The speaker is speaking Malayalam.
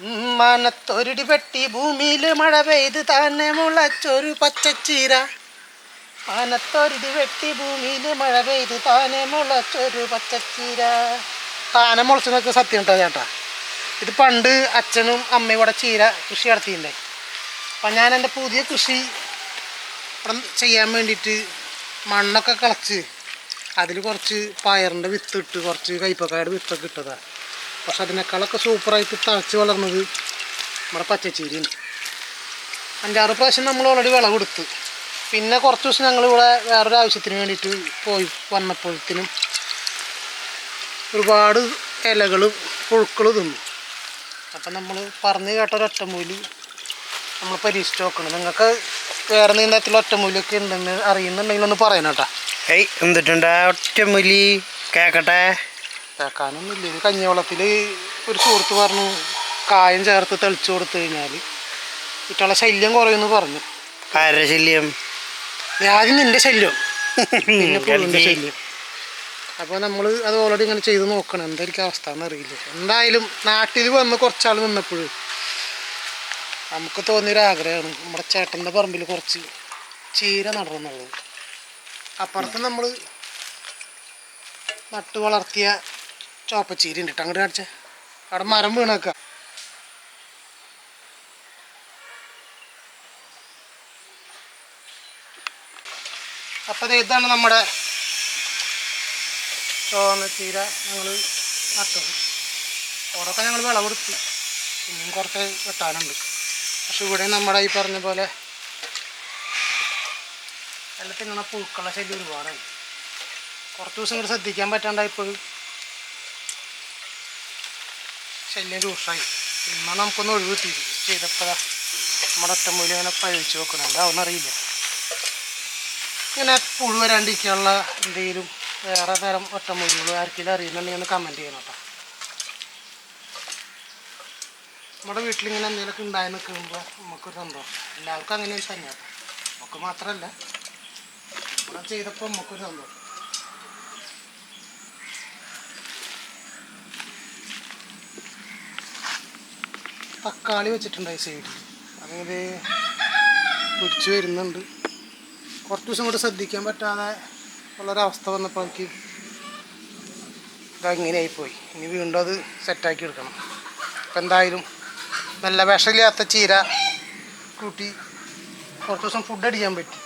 മനത്തൊരുടി വെട്ടി ഭൂമിയിൽ മഴ പെയ്ത് തന്നെ മുളച്ചൊരു പച്ചച്ചീര. മനത്തൊരുടി വെട്ടി ഭൂമിയിൽ മഴ പെയ്ത് താനെ മുളച്ചൊരു പച്ചച്ചീര. താനെ മുളച്ചെന്നൊക്കെ സത്യം കേട്ടോ ചേട്ടാ. ഇത് പണ്ട് അച്ഛനും അമ്മയും കൂടെ ചീര കൃഷി നടത്തിയിട്ടുണ്ടായി അപ്പം ഞാൻ എന്റെ പുതിയ കൃഷി ഇവിടെ ചെയ്യാൻ വേണ്ടിയിട്ട് മണ്ണൊക്കെ കളച്ച് അതിൽ കുറച്ച് പയറിന്റെ വിത്ത് ഇട്ട് കുറച്ച് കൈപ്പക്കായുടെ വിത്തൊക്കെ ഇട്ടതാണ് പക്ഷെ അതിനേക്കാളൊക്കെ സൂപ്പറായിട്ട് തഴച്ച് വളർന്നത് നമ്മുടെ പച്ചച്ചീരിയാണ്. അഞ്ചാറ് പ്രാവശ്യം നമ്മൾ ഓൾറെഡി വിളവെടുത്ത് പിന്നെ കുറച്ച് ദിവസം ഞങ്ങൾ ഇവിടെ വേറൊരു ആവശ്യത്തിന് വേണ്ടിയിട്ട് പോയി വന്നപ്പോഴത്തേനും ഒരുപാട് ഇലകളും പുഴുക്കൾ തിന്നു. അപ്പം നമ്മൾ പറഞ്ഞു കേട്ട ഒറ്റമൂലി നമ്മൾ പരീക്ഷിച്ച് നോക്കണം. നിങ്ങൾക്ക് വേറെ നീന്തത്തിൽ ഒറ്റമൂലിയൊക്കെ ഉണ്ടെന്ന് അറിയുന്നുണ്ടെങ്കിൽ ഒന്ന് പറയണം കേട്ടോ. ഏയ് എന്തിട്ടുണ്ടാ ഒറ്റമൂലി? കേക്കട്ടെ. കേൾക്കാനൊന്നും ഇല്ല. ഇത് കഞ്ഞിവെള്ളത്തിൽ ഒരു സുഹൃത്ത് പറഞ്ഞു കായം ചേർത്ത് തെളിച്ചു കൊടുത്തു കഴിഞ്ഞാൽ ഇട്ടുള്ള ശല്യം കുറയുമെന്ന് പറഞ്ഞു. ആരുടെ ശല്യം? ആദ്യം നിന്റെ ശല്യം. പിന്നെ പുഴുവിന്റെ ശല്യം. അപ്പോൾ നമ്മൾ അത് ഓൾറെഡി ഇങ്ങനെ ചെയ്ത് നോക്കണം. എന്തായിരിക്കും അവസ്ഥ എന്നറിയില്ല എന്തായാലും നാട്ടിൽ വന്ന് കുറച്ചാൾ നിന്നപ്പോൾ നമുക്ക് തോന്നിയൊരു ആഗ്രഹമാണ് നമ്മുടെ ചേട്ടന്റെ പറമ്പിൽ കുറച്ച് ചീര നടണമെന്നുള്ളത്. അപ്പുറത്ത് നമ്മൾ നട്ടു വളർത്തിയ ചോപ്പച്ചീര ഉണ്ട് കേട്ടോ അങ്ങോട്ട് അവിടെ മരം വീണേക്ക. അപ്പം ഇതാണ് നമ്മുടെ ചോന്ന ചീര ഞങ്ങൾ നട്ടത്. അവിടെയൊക്കെ ഞങ്ങൾ വിളവെടുത്തു ഇനിയും കുറച്ച് വെട്ടാനുണ്ട്. പക്ഷെ ഇവിടെ നമ്മുടെ ഈ പറഞ്ഞ പോലെ എല്ലാത്തിനുള്ള പുഴുക്കളുടെ ശല്യം ഒരുപാടായി. കുറച്ച് ദിവസം ഇവിടെ ശ്രദ്ധിക്കാൻ പറ്റാണ്ടായപ്പോൾ ശല്യം രൂക്ഷമായി ഇമ്മ നമുക്കൊന്ന് ഒഴിവ് കിട്ടി ചെയ്തപ്പോഴാ നമ്മുടെ ഒറ്റമൂലി അങ്ങനെ പഴിച്ചു വെക്കുന്നുണ്ട്. അതൊന്നറിയില്ല. ഇങ്ങനെ പുഴു വരാണ്ടിരിക്കാനുള്ള എന്തെങ്കിലും വേറെ തരം ഒറ്റമൂലികൾ ആർക്കെങ്കിലും അറിയുന്നുണ്ടെങ്കിൽ ഒന്ന് കമന്റ് ചെയ്യണം കേട്ടോ. നമ്മുടെ വീട്ടിലിങ്ങനെ എന്തെങ്കിലുമൊക്കെ ഉണ്ടായി നിൽക്കുമ്പോൾ നമുക്കൊരു സന്തോഷം. എല്ലാവർക്കും അങ്ങനെ തന്നെയാണ് നമുക്ക് മാത്രമല്ല ഇവിടെ ചെയ്തപ്പോൾ നമുക്കൊരു സന്തോഷം. തക്കാളി ഈ സൈഡിൽ അതായത് പിടിച്ചു വരുന്നുണ്ട്. കുറച്ച് ദിവസം കൂടെ ശ്രദ്ധിക്കാൻ പറ്റാതെ ഉള്ളൊരവസ്ഥ വന്നപ്പോൾ എനിക്ക് ഇതങ്ങനെ പോയി ഇനി വീണ്ടും അത് സെറ്റാക്കി എടുക്കണം. അപ്പം എന്തായാലും നല്ല വിഷമില്ലാത്ത ചീര കൂട്ടി കുറച്ച് ദിവസം ഫുഡ് അടിക്കാൻ പറ്റി.